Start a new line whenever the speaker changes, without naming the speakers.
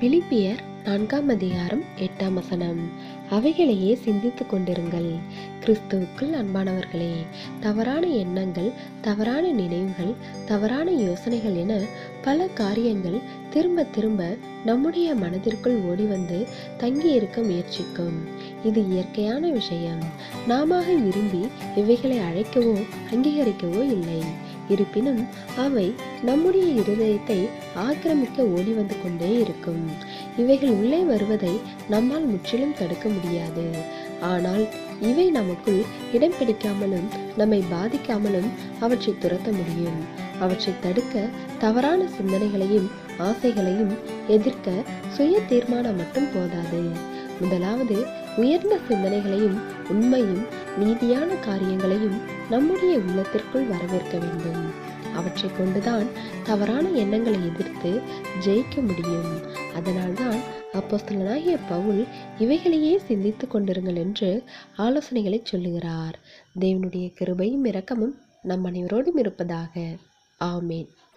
பிலிப்பியர் நான்காம் அதிகாரம் எட்டாம் வசனம். அவைகளையே சிந்தித்துக் கொண்டிருங்கள். கிறிஸ்துவுக்குள் அன்பானவர்களே தவறான எண்ணங்கள் தவறான நினைவுகள் தவறான யோசனைகள் என பல காரியங்கள் திரும்ப திரும்ப நம்முடைய மனதிற்குள் ஓடி வந்து தங்கி இருக்க முயற்சிக்கும். இது இயற்கையான விஷயம். நாம விரும்பி இவைகளை அழைக்கவோ அங்கீகரிக்கவோ இல்லை. இருப்பினும் அவை நம்முடைய இருதயத்தை ஆக்கிரமிக்க ஓடி வந்து கொண்டே இருக்கும். இவைகள் உள்ளே வருவதை நம்மால் முற்றிலும் தடுக்க முடியாது. ஆனால் இவை நமக்குள் இடம் பிடிக்காமலும் நம்மை பாதிக்காமலும் அவற்றை துரத்த முடியும். அவற்றை தடுக்க தவறான சிந்தனைகளையும் ஆசைகளையும் எதிர்க்க சுய தீர்மானம் மட்டும் போதாது. முதலாவது உயர்ந்த சிந்தனைகளையும் உண்மையும் நீதியான காரியங்களையும் நம்முடைய உள்ளத்திற்குள் வரவேற்க வேண்டும். அவற்றை கொண்டுதான் தவறான எண்ணங்களை எதிர்த்து ஜெயிக்க முடியும். அதனால்தான் அப்போஸ்தலனாகிய பவுல் இவைகளையே சிந்தித்துக் கொண்டிருங்கள் என்று ஆலோசனைகளை சொல்லுகிறார். தேவனுடைய கிருபையும் இரக்கமும் நம் அனைவரோடும் இருப்பதாக. ஆமேன்.